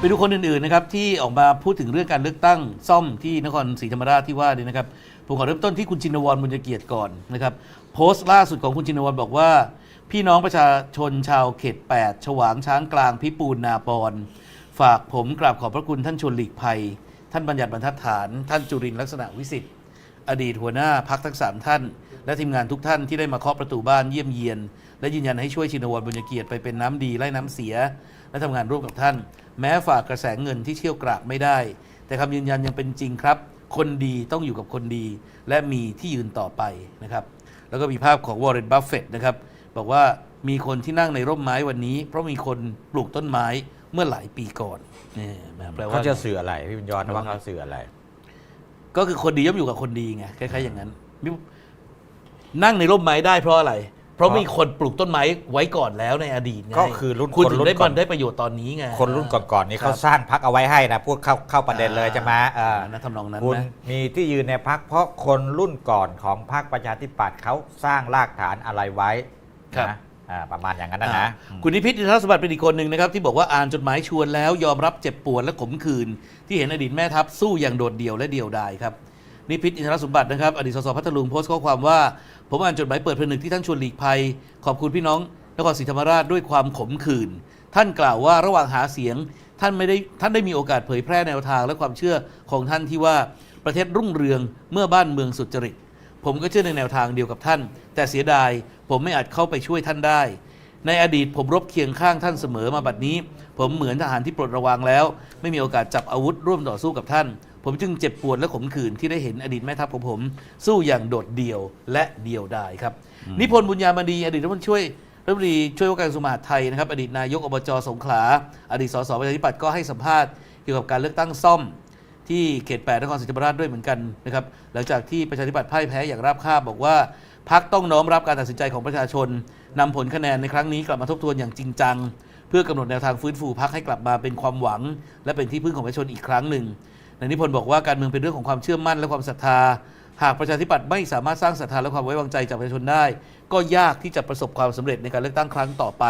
ไปดูคนอื่นๆนะครับที่ออกมาพูดถึงเรื่องการเลือกตั้งซ่อมที่นครศรีธรรมราชที่ว่านี่นะครับผมขอเริ่มต้นที่คุณชินวรบุญเกียรติก่อนนะครับโพสต์ล่าสุดของคุณชินวรบอกว่า พี่น้องประชาชนชาวเขต 8 ฉวางช้างกลางพิปูนนาปอนฝากผมกราบขอบพระคุณท่านชวนหลีกภัย ท่านบัญญัติบรรทัดฐาน ท่านจุรินร์ลักษณะวิสิทธิ์อดีตหัวหน้าพักทั้งสามท่าน และทีมงานทุกท่านที่ได้มาเคาะประตูบ้านเยี่ยมเยียน และยืนยันให้ช่วยชินวรบุญเกียรติไปเป็นน้ำดีไล่น้ำเสีย และทำงานร่วมกับท่าน แม้ฝากกระแสเงินที่เชี่ยวกรากไม่ได้ แต่คำยืนยันยังเป็นจริงครับ คนดีต้องอยู่กับคนดี และมีที่ยืนต่อไปนะครับแล้วก็มีภาพของวอร์เรนบัฟเฟตนะครับบอกว่ามีคนที่นั่งในร่มไม้วันนี้ เพราะมีคนปลูกต้นไม้เมื่อหลายปีก่อนนี่แปลว่าเขาจะสื่ออะไรพี่บุญยอดว่าเขาสื่ออะไร ก็คือคนดีย่อมอยู่กับคนดีไงคล้ายๆอย่างนั้นมินั่งในร่มไม้ได้เพราะอะไร เพราะเพราะมีคนปลูกต้นไม้ไว้ก่อนแล้วในอดีตไงก็คือรุ่นคุณคนถึงรุ่นได้ก่บัอนนได้ประโยชน์ตอนนี้ไงคนรุ่นก่อนๆนี้คเขารับสร้างพักเอาไว้ให้นะพูดเข้าเข้าประเด็นเลยใช่ไหมเออนั่นทำนองนั้นคุณนะ มีที่ยืนในพักเพราะคนรุ่นก่อนของพรรคประชาธิปัตย์เขาสร้างรากฐานอะไรไว้ครับ นะอ่าประมาณอย่างนั้นนะนะอ่าคุณนิพิษอินทรสมบัติเป็นอีกคนหนึ่งนะครับ ที่บอกว่าอ่านจดหมายชวนแล้วยอมรับเจ็บปวดและขมขื่นที่เห็นอดีตแม่ทัพสู้อย่างโดดเดี่ยวและเดี่ยวดายครับ นิพิษอินทรสมบัตินะครับอดีตสสพัทลุงโพสต์ข้อความว่า ผมอ่านจดหมายเปิดผนึกที่ท่านชวนหลีกภัย ขอบคุณพี่น้องนครศรีธรรมราชด้วยความขมขื่นท่านกล่าวว่าระหว่างหาเสียงท่านไม่ได้ท่านได้มีโอกาสเผยแพร่แนวทางและความเชื่อของท่านที่ว่าประเทศรุ่งเรืองเมื่อบ้านเมืองสุจริต ผมก็เชื่อในแนวทางเดียวกับท่าน แต่เสียดายผมไม่อาจเข้าไปช่วยท่านได้ ในอดีตผมรบเคียงข้างท่านเสมอมาบัดนี้ ผมเหมือนทหารที่ปลดระวางแล้ว ไม่มีโอกาสจับอาวุธร่วมต่อสู้กับท่าน ผมจึงเจ็บปวดและขมขื่นที่ได้เห็นอดีตแม่ทัพของผม สู้อย่างโดดเดี่ยวและเดี่ยวดายครับ นิพนธ์บุญญามณีอดีตรัฐมนตรีช่วยรัฐมนตรีช่วยว่าการกระทรวงมหาดไทยนะครับ อดีตนายกอบจสงขลา อดีตสสประชาธิปัตย์ก็ให้สัมภาษณ์เกี่ยวกับการเลือกตั้งซ่อมที่เขต8นครศรีธรรมราชด้วยเหมือนกันนะครับหลังจากที่ประชาธิปัตย์พ่ายแพ้อย่างราบคาบบอกว่าพักต้องน้อมรับการตัดสินใจของประชาชนนำผลคะแนนในครั้งนี้กลับมาทบทวนอย่างจริงจัง เพื่อกำหนดแนวทางฟื้นฟูพักให้กลับมาเป็นความหวัง และเป็นที่พึ่งของประชาชนอีกครั้งหนึ่ง นายนิพนธ์บอกว่าการเมืองเป็นเรื่องของความเชื่อมั่นและความศรัทธา หากประชาธิปัตย์ไม่สามารถสร้างศรัทธาและความไว้วางใจจากประชาชนได้ ก็ยากที่จะประสบความสำเร็จในการเลือกตั้งครั้งต่อไป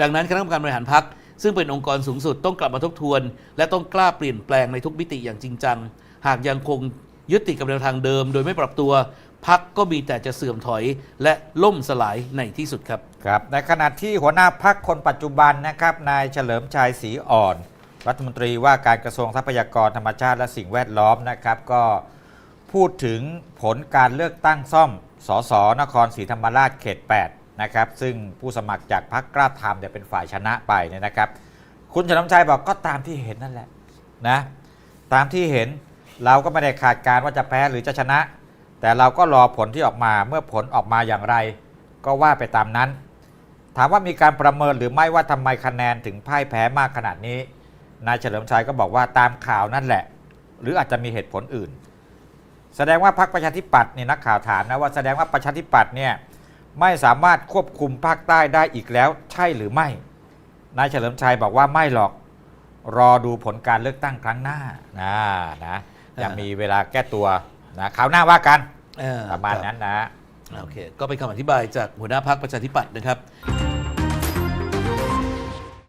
ดังนั้นคณะกรรมการบริหารพักซึ่งเป็นองค์กรสูงสุดต้องกลับมาทบทวน และต้องกล้าเปลี่ยนแปลงในทุกมิติอย่างจริงจัง หากยังคงยึดติดกับแนวทางเดิม โดยไม่ปรับตัวพักก็มีแต่จะเสื่อมถอยและล่มสลายในที่สุดครับ ครับ ในขณะที่หัวหน้าพักคนปัจจุบันนะครับ นายเฉลิมชัยศรีอ่อน รัฐมนตรีว่าการกระทรวงทรัพยากรธรรมชาติและสิ่งแวดล้อมนะครับก็พูดถึงผลการเลือกตั้งซ่อมสสนครศรีธรรมราชเขต 8 นะครับ ซึ่งผู้สมัครจากพรรคกล้าทำเนี่ยเป็นฝ่ายชนะไปเนี่ยนะครับ คุณเฉลิมชัยบอกก็ตามที่เห็นนั่นแหละนะตามที่เห็นเราก็ไม่ได้ขาดการว่าจะแพ้หรือจะชนะ แต่เราก็รอผลที่ออกมาเมื่อผลออกมาอย่างไร ก็ว่าไปตามนั้น ถามว่ามีการประเมินหรือไม่ว่าทำไมคะแนนถึงพ่ายแพ้มากขนาดนี้ นายเฉลิมชัยก็บอกว่าตามข่าวนั่นแหละ หรืออาจจะมีเหตุผลอื่น แสดงว่าพรรคประชาธิปัตย์เนี่ยนักข่าวถามนะว่าแสดงว่าประชาธิปัตย์เนี่ยไม่สามารถควบคุมภาคใต้ได้อีกแล้ว ใช่หรือไม่ นายเฉลิมชัยบอกว่าไม่หรอก รอดูผลการเลือกตั้งครั้งหน้านะนะยังมีเวลาแก้ตัวนะคราวหน้าว่ากันเออประมาณนั้นนะโอเค ก็เป็นคำอธิบายจากหัวหน้าพักประชาธิปัตย์นะครับ